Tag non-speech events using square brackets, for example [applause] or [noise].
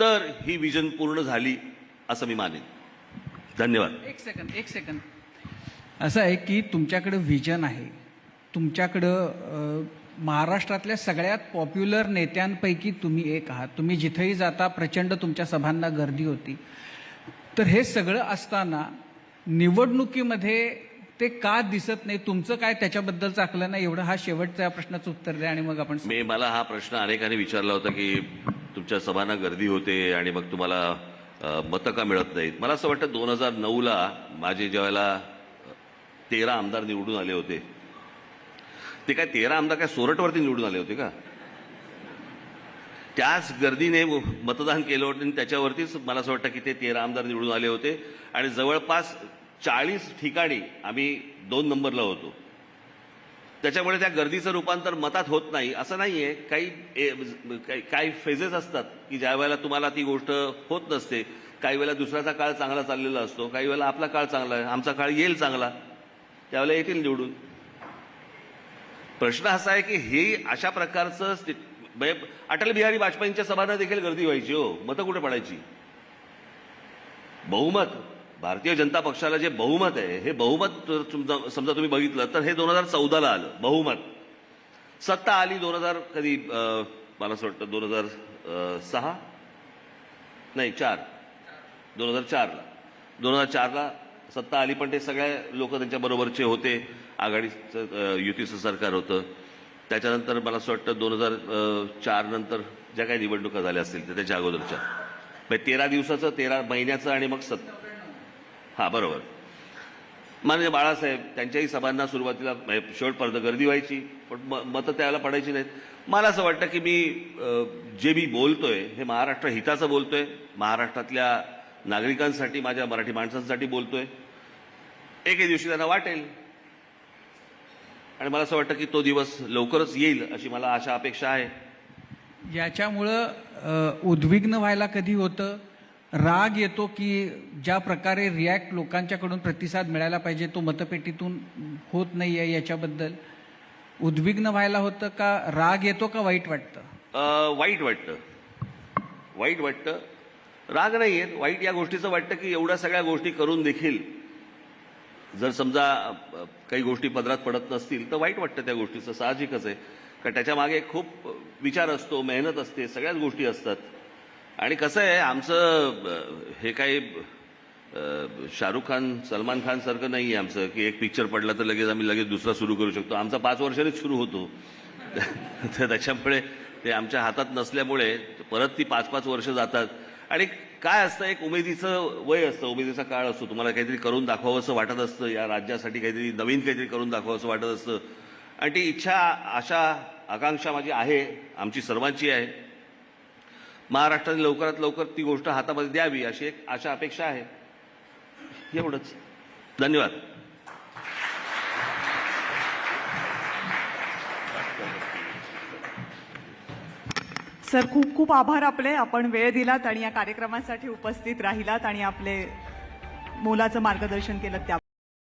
तर ही विजन पूर्ण झाली असं मी मानेन. धन्यवाद. एक सेकंद एक सेकंद असं आहे की तुमच्याकडे व्हिजन आहे. तुमच्याकडं अ, महाराष्ट्रातल्या सगळ्यात पॉप्युलर नेत्यांपैकी तुम्ही एक आहात. तुम्ही जिथेही जाता प्रचंड तुमच्या सभांना गर्दी होती. तर हे सगळं असताना निवडणुकीमध्ये ते का दिसत नाही? तुमचं काय त्याच्याबद्दलचं आकलन नाही? एवढं हा शेवटच्या प्रश्नाचं उत्तर द्या आणि मग आपण मी मला हा प्रश्न अनेकांनी विचारला होता की तुमच्या सभांना गर्दी होते आणि मग तुम्हाला मतं का मिळत नाहीत? मला असं वाटतं दोन हजार नऊला माझे ज्यावेळेला तेरा आमदार निवडून आले होते ते काय तेरा आमदार काय सोरटवरती निवडून आले होते का? त्याच गर्दीने मतदान केलं होतं आणि त्याच्यावरतीच मला असं वाटतं की ते तेरा आमदार निवडून आले होते. आणि जवळपास चाळीस ठिकाणी आम्ही दोन नंबरला होतो. त्याच्यामुळे त्या गर्दीचं रूपांतर मतात होत नाही. असं नाहीये. काही ए- काही- काही फेजेस असतात की ज्या वेळेला तुम्हाला ती गोष्ट होत नसते. काही वेळेला दुसऱ्याचा काळ चांगला चाललेला असतो. काही वेळेला आपला काळ चांगला आहे आमचा काळ येईल चांगला. त्यावेळेला येतील निवडून. प्रश्न असा आहे की हे अशा प्रकारचं म्हणजे अटल बिहारी वाजपेयींच्या सभांना देखील गर्दी व्हायची हो. मतं कुठे पडायची? बहुमत. भारतीय जनता पक्षाला जे बहुमत आहे हे बहुमत जर समजा तुम्ही बघितलं तर हे दोन हजार चौदाला आलं बहुमत. सत्ता आली दोन हजार कधी मला असं वाटतं दोन हजार सहा? नाही चार. दोन हजार चारला. दोन हजार चारला सत्ता आली पण ते सगळे लोक त्यांच्या बरोबरचे होते. आघाडीचं युतीचं सरकार होतं. त्याच्यानंतर मला असं वाटतं दोन हजार चार नंतर ज्या काही निवडणुका झाल्या असतील त्याच्या अगोदरच्या. म्हणजे तेरा दिवसाचं तेरा महिन्याचं आणि मग सत्ता. हां बरोबर. माननीय बाळासाहेब त्यांच्याही सभांना सुरुवातीला शेवटपर्यंत गर्दी व्हायची पण म- मतं त्याला पडायची नाहीत. मला असं वाटतं की मी जे मी बोलतोय हे महाराष्ट्र हिताचं बोलतोय. महाराष्ट्रातल्या नागरिकांसाठी माझ्या मराठी माणसांसाठी बोलतोय. एके दिवशी त्यांना वाटेल. आणि मला असं वाटतं की तो दिवस लवकरच येईल अशी मला आशा अपेक्षा आहे. याच्यामुळं उद्विग्न व्हायला कधी होतं? राग येतो की ज्या प्रकारे रिॲक्ट लोकांच्याकडून प्रतिसाद मिळायला पाहिजे तो मतपेटीतून होत नाही आहे याच्याबद्दल. उद्विग्न व्हायला होतं का राग येतो का वाईट वाटतं? वाईट वाटतं. वाईट वाटतं. राग नाही येत. वाईट या गोष्टीचं वाटतं की एवढ्या सगळ्या गोष्टी करून देखील जर समजा काही गोष्टी पदरात पडत नसतील तर वाईट वाटतं त्या गोष्टीचं. साहजिकच आहे. कारण त्याच्यामागे खूप विचार असतो मेहनत असते सगळ्याच गोष्टी असतात. आणि कसं आहे आमचं हे काही शाहरुख खान सलमान खान सारखं नाही आहे आमचं की एक पिक्चर पडला तर लगेच आम्ही लगेच दुसरा सुरू करू शकतो. आमचा पाच वर्षानेच सुरू होतो. [laughs] तर त्याच्यामुळे ते आमच्या हातात नसल्यामुळे परत ती पाच पाच वर्ष जातात. आणि काय असतं एक उमेदीचं वय असतं उमेदीचा काळ असतो. तुम्हाला काहीतरी करून दाखवावं असं वाटत असतं या राज्यासाठी काहीतरी नवीन काहीतरी करून दाखवावं असं वाटत असतं. आणि ती इच्छा आशा आकांक्षा माझी आहे आमची सर्वांची आहे. महाराष्ट्राने लवकरात लवकर ती गोष्ट हातामध्ये द्यावी अशी एक अशा अपेक्षा आहे. एवढंच. धन्यवाद. सर खूप खूप आभार आपले. आपण वेळ दिलात आणि या कार्यक्रमासाठी उपस्थित राहिलात आणि आपले मोलाचं मार्गदर्शन केलं त्या